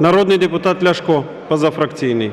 Народний депутат Ляшко, позафракційний.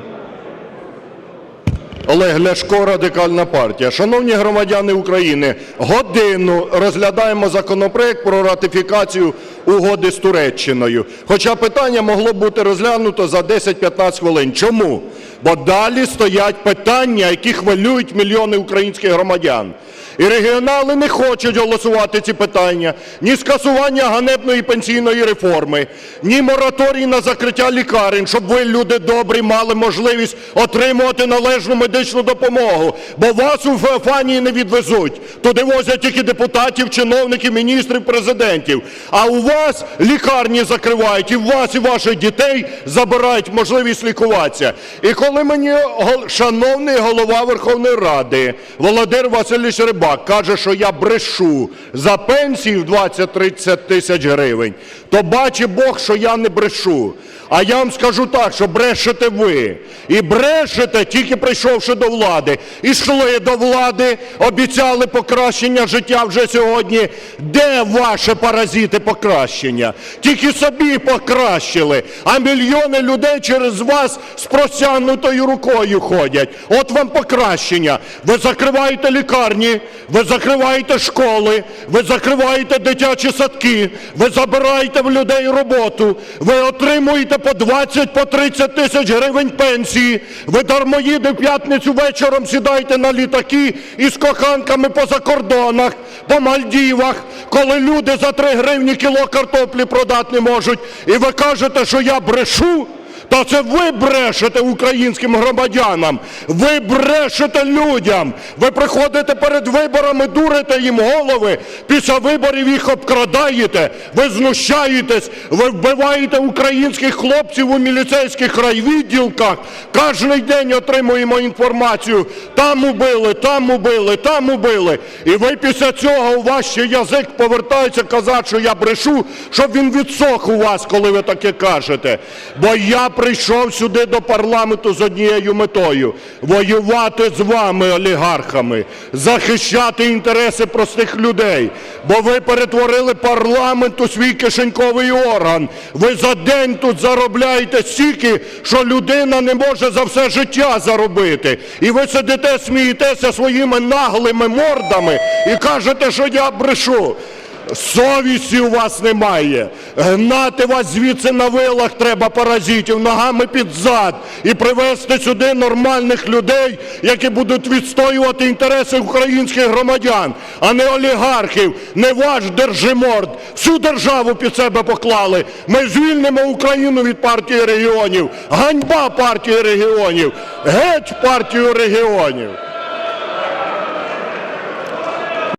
Олег Ляшко, Радикальна партія. Шановні громадяни України, годину розглядаємо законопроект про ратифікацію угоди з Туреччиною. Хоча питання могло бути розглянуто за 10-15 хвилин. Чому? Бо далі стоять питання, які хвилюють мільйони українських громадян. І регіонали не хочуть голосувати ці питання. Ні скасування ганебної пенсійної реформи, ні мораторій на закриття лікарень, щоб ви, люди добрі, мали можливість отримувати належну медичну допомогу. Бо вас у Феофанії не відвезуть. Туди возять тільки депутатів, чиновників, міністрів, президентів. А у вас лікарні закривають, і вас, і ваших дітей забирають можливість лікуватися. І коли мені шановний голова Верховної Ради Володимир Васильович Рибак каже, що я брешу за пенсії в 20-30 тисяч гривень, то бачить Бог, що я не брешу. А я вам скажу так, що брешете ви. І брешете, тільки прийшовши до влади. І йшли до влади, обіцяли покращення життя вже сьогодні. Де ваше паразити покращення? Тільки собі покращили, а мільйони людей через вас з простягнутою рукою ходять. От вам покращення. Ви закриваєте лікарні, ви закриваєте школи, ви закриваєте дитячі садки, ви забираєте в людей роботу, ви отримуєте по 20, по 30 тисяч гривень пенсії, ви дармоїди в п'ятницю вечором сідаєте на літаки із коханками по закордонах, по Мальдівах, коли люди за 3 гривні кіло картоплі продати не можуть, і ви кажете, що я брешу? Та це ви брешете українським громадянам, ви брешете людям, ви приходите перед виборами, дурите їм голови, після виборів їх обкрадаєте, ви знущаєтесь, ви вбиваєте українських хлопців у міліцейських райвідділках, кожен день отримуємо інформацію, там убили, там убили, там убили. І ви після цього у вас ще язик повертається казати, що я брешу, щоб він відсох у вас, коли ви таке кажете. Бо я прийшов сюди до парламенту з однією метою воювати з вами, олігархами, захищати інтереси простих людей. Бо ви перетворили парламент у свій кишеньковий орган. Ви за день тут заробляєте стільки, що людина не може за все життя заробити. І ви сидите, смієтеся своїми наглими мордами і кажете, що я брешу. Совісті у вас немає. Гнати вас звідси на вилах треба паразитів, ногами під зад і привезти сюди нормальних людей, які будуть відстоювати інтереси українських громадян, а не олігархів, не ваш держиморд. Всю державу під себе поклали. Ми звільнимо Україну від партії регіонів. Ганьба партії регіонів. Геть партію регіонів.